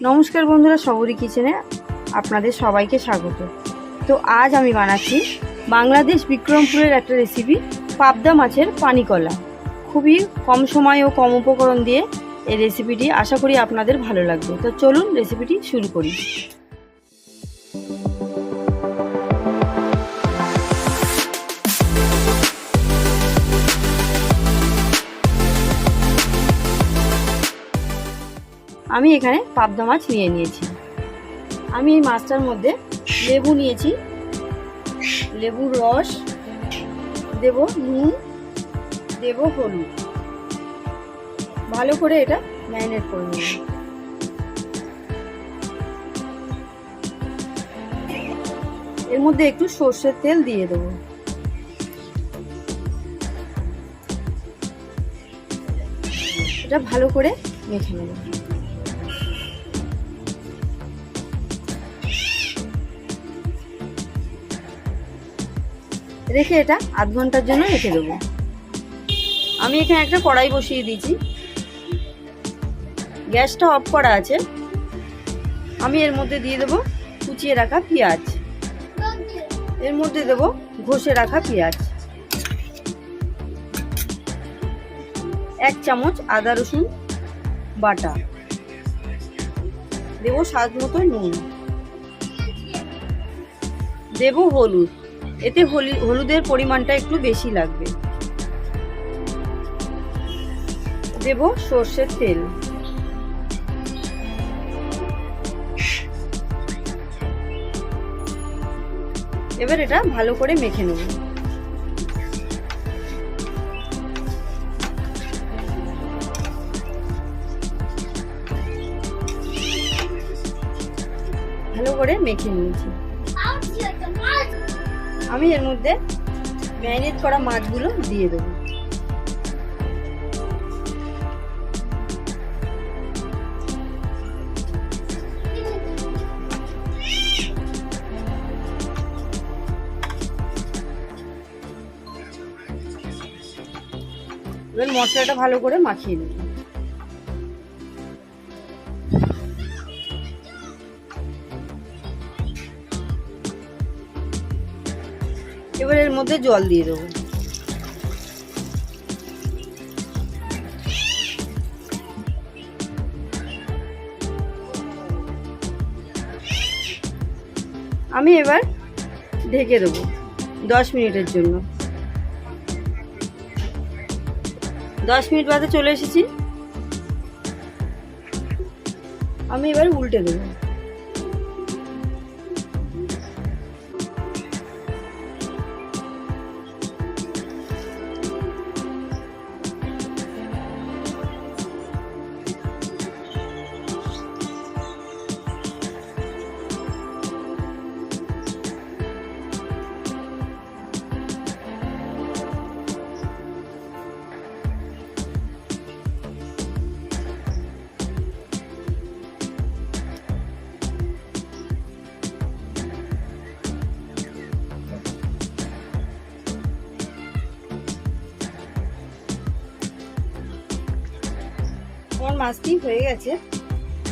নমস্কার বন্ধুরা সবরি কিচেনে আপনাদের সবাইকে স্বাগত। তো আজ আমি বানাচ্ছি বাংলাদেশ বিক্রমপুরের একটা রেসিপি পাবদা মাছের পানিকলা। খুবই কম সময় ও কম উপকরণ দিয়ে এই রেসিপিটি আশা করি আপনাদের ভালো লাগবে। তো চলুন রেসিপিটি শুরু করি। আমি এখানে পাবদা মাছ নিয়ে নিয়েছি। আমি এই মাছটার মধ্যে লেবু নিয়েছি। লেবুর রস, দেব নুন, দেব হলুদ। ভালো করে এটা ম্যারিনেট করে এর মধ্যে একটু সর্ষের তেল দিয়ে দেবো। এটা ভালো করে মেখে নেব। রেখে এটা আধ ঘণ্টার জন্য রেখে দেবো। আমি এখানে একটা কড়াই বসিয়ে দিয়েছি। গ্যাসটা অফ করা আছে। আমি এর মধ্যে দিয়ে দেবো কুচিয়ে রাখা পেঁয়াজ। এর মধ্যে দেব ঘষে রাখা পেঁয়াজ। এক চামচ আদা রসুন বাটা। দেব স্বাদ মতো নুন। দেব হলুদ। এতে হলি- হলুদের পরিমাণটা একটু বেশি লাগবে। দেব সর্ষের তেল। এবার এটা ভালো করে মেখে নেব। ভালো করে মেখে নিয়েছি। আমি এর মধ্যে ম্যারিনেট করা মাছগুলো দিয়ে দেবো। এবার মশলাটা ভালো করে মাখিয়ে নেব। এবার এর মধ্যে জল দিয়ে দেবো। আমি এবার ঢেকে দেবো দশ মিনিটের জন্য। দশ মিনিট বাদে চলে এসেছি। আমি এবার উল্টে দেবো। আমার মাছটি হয়ে গেছে।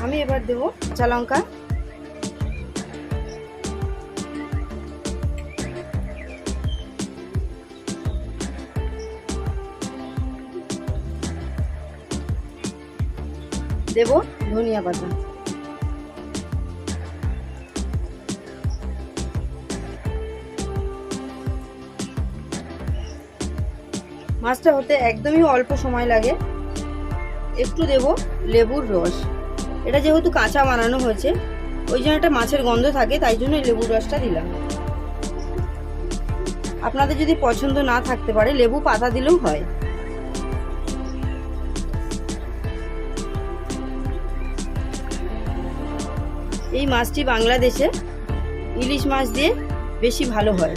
আমি এবার দেবো কাঁচা লঙ্কা। দেব ধনিয়া পাতা। মাছটা হতে একদমই অল্প সময় লাগে। একটু দেব লেবুর রস। এটা যেহেতু কাঁচা বানানো হয়েছে, ওই জন্য একটা মাছের গন্ধ থাকে, তাই জন্য এই লেবুর রসটা দিলাম। আপনাদের যদি পছন্দ না থাকতে পারে, লেবু পাতা দিলেও হয়। এই মাছটি বাংলাদেশে ইলিশ মাছ দিয়ে বেশি ভালো হয়।